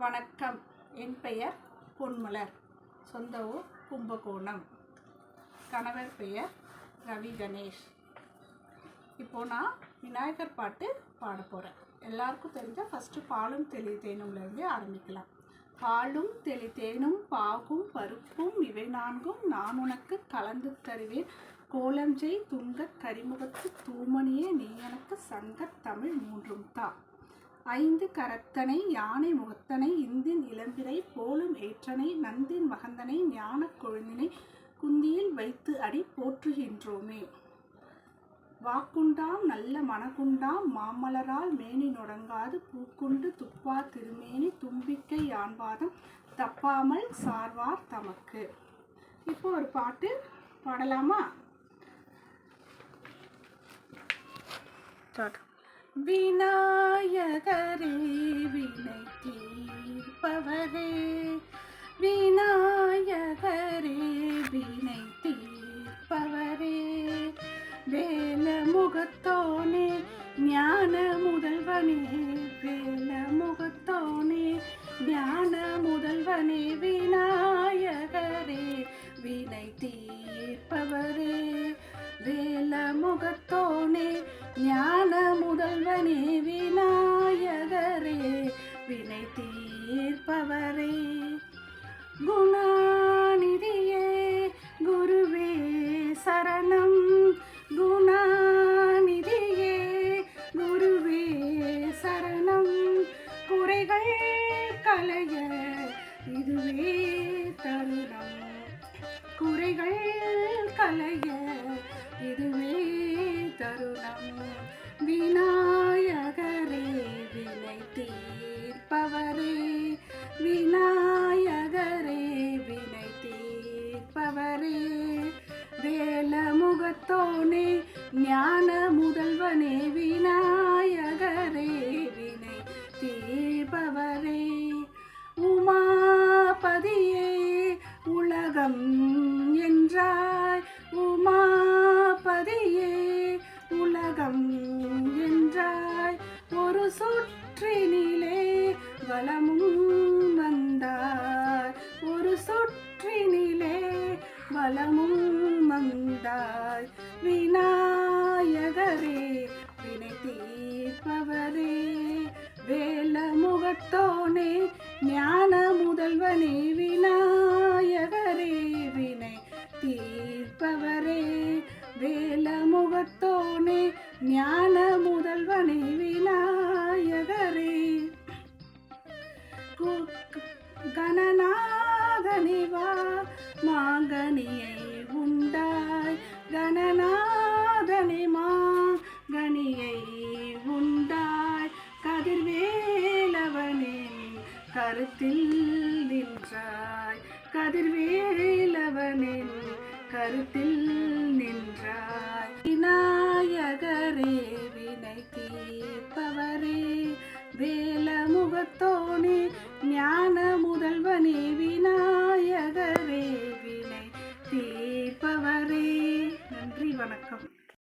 வணக்கம். என் பெயர் பொன்மலர். சொந்த ஊர் கும்பகோணம். கணவர் பெயர் ரவி கணேஷ். இப்போ நான் விநாயகர் பாட்டு பாட போகிறேன் எல்லாருக்கும் தெரிஞ்ச ஃபஸ்ட்டு பாலும் தெளி தேனும்லேருந்தே ஆரம்பிக்கலாம். பாலும் தெளி தேனும் பாகும் பருப்பும் இவை நான்கும் நான் உனக்கு கலந்து தருவேன். கோலஞ்செய் துங்கக் கரிமுகத்து தூமணியே நீ எனக்கு சங்க தமிழ் மூன்றும் தான் ஐந்து கரத்தனை யானை முகத்தனை இந்தின் இளம்பிரை போலும் ஏற்றனை நந்தின் மகந்தனை ஞானக் கொழுந்தினை குந்தியில் வைத்து அடி போற்றுகின்றோமே. வாக்குண்டாம் நல்ல மனக்குண்டாம் மாமலரால் மேனி நொடங்காது பூக்குண்டு துப்பா திருமேனி தும்பிக்கை யான்பாதம் தப்பாமல் சார்வார் தமக்கு. இப்போ ஒரு பாட்டு பாடலாமா. விநாயகரே வினை தீர்ப்பவரே. விநாயகரே வினை தீர்ப்பவரே. வேல முகத்தோனே ஞான முதல்வனே. வேல முகத்தோனே ஞான முதல்வனே. விநாயகரே வினை தீர்ப்பவரே. வேல முகத்தோனே ஞான முதல்வனே விநாயகரே வினை தீர்ப்பவரே. குணாநிதியே குருவே சரணம். குணாநிதியே குருவே சரணம். குறைகள் கலைய இதுவே தருணம். குறைகள் கலைய இதுவே தருணம். வினா உலகம் என்றாய் உமாபதியே. உலகம் என்றாய் ஒரு சுற்றினிலே வளமும் வந்தாய் ஒரு சுற்றினிலே வளமும் வந்தாய் விநாயகரே வினை தீர்ப்பவரே வே முகத்தோனே ஞான முதல்வனே விநாயகரே வினை தீர்ப்பவரே. வேல முகத்தோனே ஞான முதல்வனே விநாயகரே. கணநாதனிவா மாங்கனியை உண்டாய். கணநா கருத்தில் நின்றாய். கதிர்வேலவனின் கருத்தில் நின்றாய். விநாயகரே வினை தீர்ப்பவரே வேல முகத்தோனே ஞான முதல்வனே